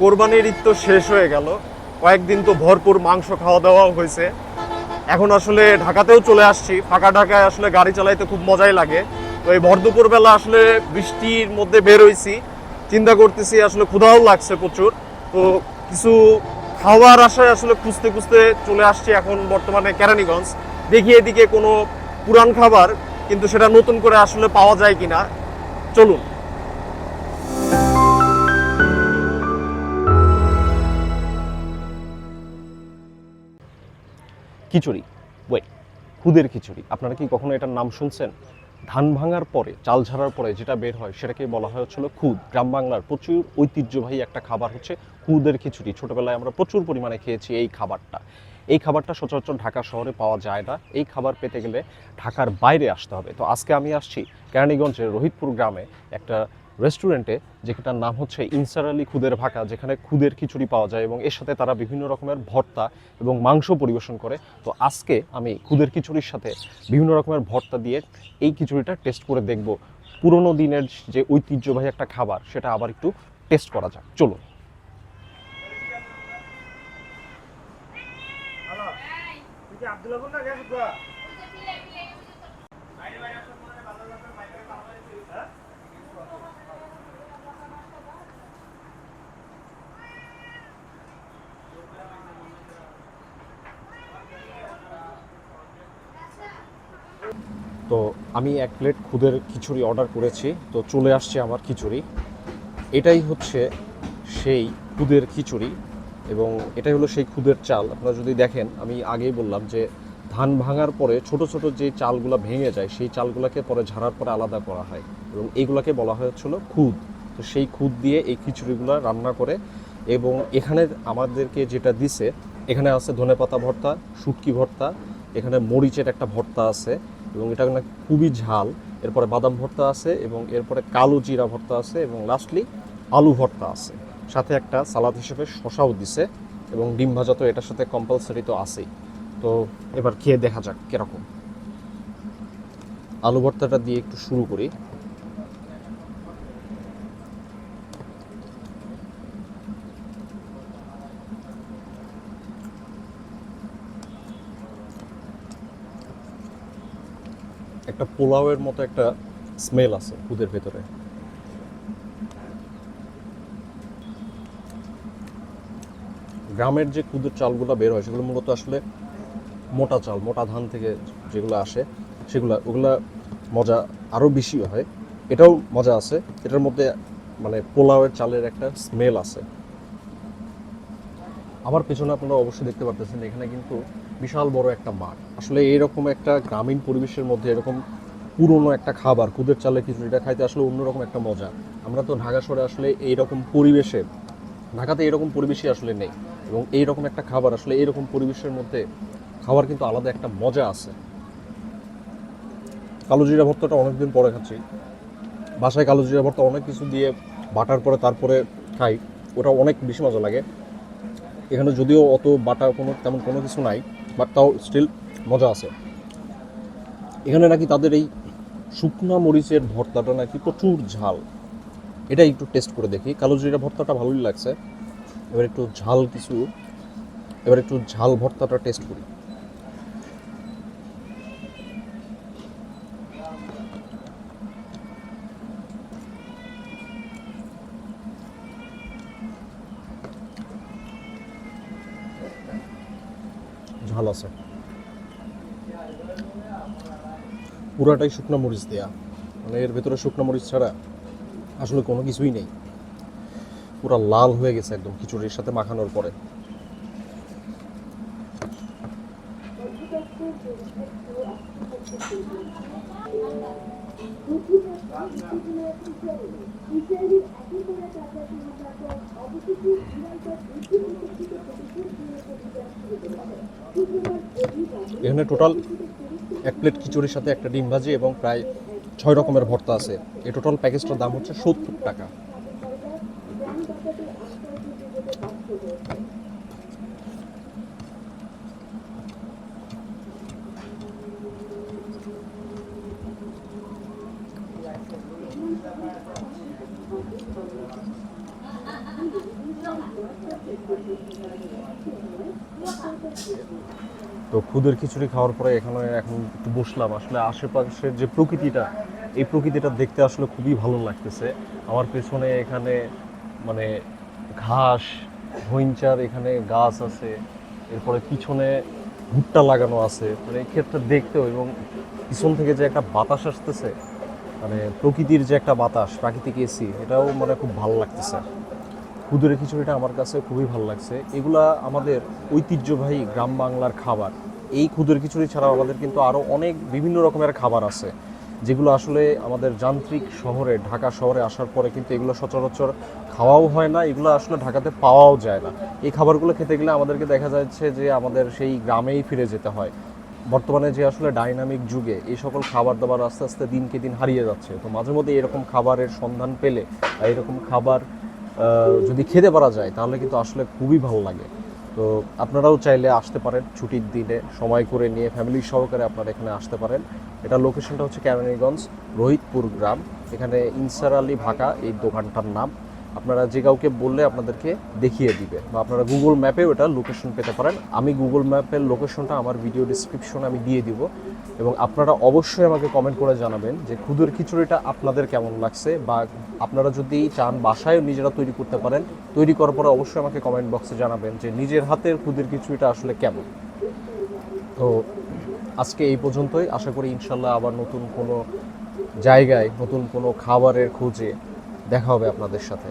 কোরবানির ঈদ তো শেষ হয়ে গেল। কয়েকদিন তো ভরপুর মাংস খাওয়া দাওয়াও হয়েছে। এখন আসলে ঢাকাতেও চলে আসছি। ফাঁকা ঢাকায় আসলে গাড়ি চালাইতে খুব মজাই লাগে। তো এই ভর দুপুরবেলা আসলে বৃষ্টির মধ্যে বের হইছি। চিন্তা করতেছি, আসলে ক্ষুধাও লাগছে প্রচুর। তো কিছু খাওয়ার আশায় আসলে খুঁজতে খুঁজতে চলে আসছি এখন বর্তমানে কেরানীগঞ্জ। দেখি এদিকে কোনো পুরান খাবার, কিন্তু সেটা নতুন করে আসলে পাওয়া যায় কিনা। চলুন। খিচুড়ি। ওয়েট খুদের খিচুড়ি। আপনারা কি কখনো এটার নাম শুনছেন? ধান ভাঙার পরে, চাল ঝাড়ার পরে যেটা বের হয়, সেটাকে বলা হয় হচ্ছিল খুদ। গ্রাম বাংলার প্রচুর ঐতিহ্যবাহী একটা খাবার হচ্ছে খুদের খিচুড়ি। ছোটবেলায় আমরা প্রচুর পরিমাণে খেয়েছি এই খাবারটা। এই খাবারটা সচরাচর ঢাকা শহরে পাওয়া যায় না। এই খাবার পেতে গেলে ঢাকার বাইরে আসতে হবে। তো আজকে আমি আসছি কেরানীগঞ্জের রোহিতপুর গ্রামে একটা রেস্টুরেন্টে যেটার নাম হচ্ছে ইনসার আলী খুদের ভাকা যেখানে খুদের খিচুড়ি পাওয়া যায় এবং এর সাথে তারা বিভিন্ন রকমের ভর্তা এবং মাংস পরিবেশন করে। তো আজকে আমি খুদের খিচুড়ির সাথে বিভিন্ন রকমের ভর্তা দিয়ে এই খিচুড়িটা টেস্ট করে দেখব। পুরোনো দিনের যে ঐতিহ্যবাহী একটা খাবার, সেটা আবার একটু টেস্ট করা যাক। চলুন। তো আমি এক প্লেট খুদের খিচুড়ি অর্ডার করেছি, তো চলে আসছে আমার খিচুড়ি। এটাই হচ্ছে সেই খুদের খিচুড়ি এবং এটাই হলো সেই খুদের চাল। আপনারা যদি দেখেন, আমি আগেই বললাম যে ধান ভাঙার পরে ছোট ছোট যে চালগুলো ভেঙে যায়, সেই চালগুলোকে পরে ঝাড়ার পরে আলাদা করা হয় এবং এইগুলোকে বলা হয়েছিল খুদ। তো সেই খুদ দিয়ে এই খিচুড়িগুলো রান্না করে এবং এখানে আমাদেরকে যেটা দিছে, এখানে আছে ধনেপাতা ভর্তা, শুটকি ভর্তা এখানে মরিচের একটা ভর্তা আছে এবং এটা নাকি খুবই ঝাল। এরপরে বাদাম ভর্তা আছে এবং এরপরে কালো জিরা ভর্তা আছে এবং লাস্টলি আলু ভর্তা আছে। সাথে একটা সালাদ হিসেবে শশাও দিছে এবং ডিম ভাজা তো এটার সাথে কম্পালসারি তো আছেই। তো এবার খেয়ে দেখা যাক কীরকম। আলু ভর্তাটা দিয়ে একটু শুরু করি। একটা পোলাওয়ের মতো একটা স্মেল আছে দুধের ভেতরে। গ্রামের যে কুদের চালগুলো বের হয়, সেগুলো মূলত আসলে মোটা চাল, মোটা ধান থেকে যেগুলো আসে, সেগুলো, ওগুলা মজা আরও বেশি হয়। এটাও মজা আছে। এটার মধ্যে মানে পোলাওয়ের চালের একটা স্মেল আছে। আমার পেছনে আপনারা অবশ্যই দেখতে পারতেছেন, এখানে কিন্তু বিশাল বড় একটা মাঠ। আসলে এরকম একটা গ্রামীণ পরিবেশের মধ্যে এরকম পুরনো একটা খাবার কুদের চালের খিচুড়িটা খাইতে আসলে অন্যরকম একটা মজা। আমরা তো ঢাকা শহরে আসলে এইরকম পরিবেশে, ঢাকাতে এরকম পরিবেশই আসলে নেই। এবং এইরকম একটা খাবার, আসলে এইরকম পরিবেশের মধ্যে খাবার কিন্তু আলাদা একটা মজা আছে। কালো জিরা ভর্তাটা অনেকদিন পরে খাচ্ছি। বাসায় কালো জিরা ভর্তা অনেক কিছু দিয়ে বাটার পরে তারপরে খাই। ওটা অনেক বেশি মজা লাগে। এখানে যদিও অত বাটা কোনো, তেমন কোনো কিছু নাই। বাট তাও স্টিল মজা আছে। এখানে নাকি তাদের এই শুকনা মরিচের ভর্তাটা নাকি প্রচুর ঝাল। এটা একটু টেস্ট করে দেখি। কালো জিরা ভর্তাটা ভালোই লাগছে। এবার একটু ঝাল কিছু। এবার একটু ঝাল ভর্তাটা টেস্ট করি। ঝাল আছে। পুরাটাই শুকনো মরিচ দেয়া। মানে এর ভেতরে শুকনো মরিচ ছাড়া আসলে কোনো কিছুই নেই। পুরো লাল হয়ে গেছে একদম খিচুড়ির সাথে মাখানোর পরে। এখানে টোটাল এক প্লেট খিচুড়ির সাথে একটা ডিম ভাজি এবং প্রায় ছয় রকমের ভর্তা আছে। এই টোটাল প্যাকেজটার দাম হচ্ছে সত্তর টাকা। তো খুদের খিচুড়ি খাওয়ার পরে এখানে এখন একটু বসলাম। আসলে আশেপাশের যে প্রকৃতিটা, এই প্রকৃতিটা দেখতে আসলে খুবই ভালো লাগতেছে। আমার পেছনে এখানে মানে ঘাস হইঞ্চার এখানে গাছ আছে। এরপরে পিছনে ভুট্টা লাগানো আছে। মানে এই ক্ষেত্রে দেখতেও এবং পিছন থেকে যে একটা বাতাস আসতেছে মানে প্রকৃতির যে একটা বাতাস, প্রাকৃতিক এসি, এটাও মানে খুব ভালো লাগতেছে। কুদুরের খিচুড়িটা আমার কাছে খুবই ভালো লাগছে। এগুলা আমাদের ঐতিহ্যবাহী গ্রাম বাংলার খাবার। এই খুদের খিচুড়ি ছাড়াও আমাদের কিন্তু আরও অনেক বিভিন্ন রকমের খাবার আছে, যেগুলো আসলে আমাদের যান্ত্রিক শহরে, ঢাকা শহরে আসার পরে কিন্তু এগুলো সচরাচর খাওয়াও হয় না, এগুলো আসলে ঢাকাতে পাওয়াও যায় না। এই খাবারগুলো খেতে গেলে আমাদেরকে দেখা যাচ্ছে যে আমাদের সেই গ্রামেই ফিরে যেতে হয়। বর্তমানে যে আসলে ডাইনামিক যুগে এই সকল খাবার দাবার আস্তে আস্তে দিনকে দিন হারিয়ে যাচ্ছে। তো মাঝে মধ্যে এরকম খাবারের সন্ধান পেলে এরকম খাবার যদি খেতে পারা যায়, তাহলে কিন্তু আসলে খুবই ভালো লাগে। তো আপনারাও চাইলে আসতে পারেন ছুটির দিনে, সময় করে নিয়ে ফ্যামিলি সহকারে আপনারা এখানে আসতে পারেন। এটা লোকেশনটা হচ্ছে কেরানীগঞ্জ রোহিতপুর গ্রাম। এখানে ইনসার আলী ভাকা এই দোকানটার নাম। আপনারা যে কাউকে বললে আপনাদেরকে দেখিয়ে দিবে। বা আপনারা গুগল ম্যাপেও এটা লোকেশন পেতে পারেন। আমি গুগল ম্যাপের লোকেশনটা আমার ভিডিও ডিসক্রিপশনে আমি দিয়ে দিব। এবং আপনারা অবশ্যই আমাকে কমেন্ট করে জানাবেন যে খুদের খিচুড়িটা আপনাদের কেমন লাগছে বা আপনারা যদি চান বাসায় নিজেরা তৈরি করতে পারেন, তৈরি করার পরে অবশ্যই আমাকে কমেন্ট বক্সে জানাবেন যে নিজের হাতের খুদের খিচুড়িটা আসলে কেমন। তো আজকে এই পর্যন্তই। আশা করি ইনশাল্লাহ আবার নতুন কোনো জায়গায়, নতুন কোনো খাবারের খোঁজে দেখা হবে আপনাদের সাথে।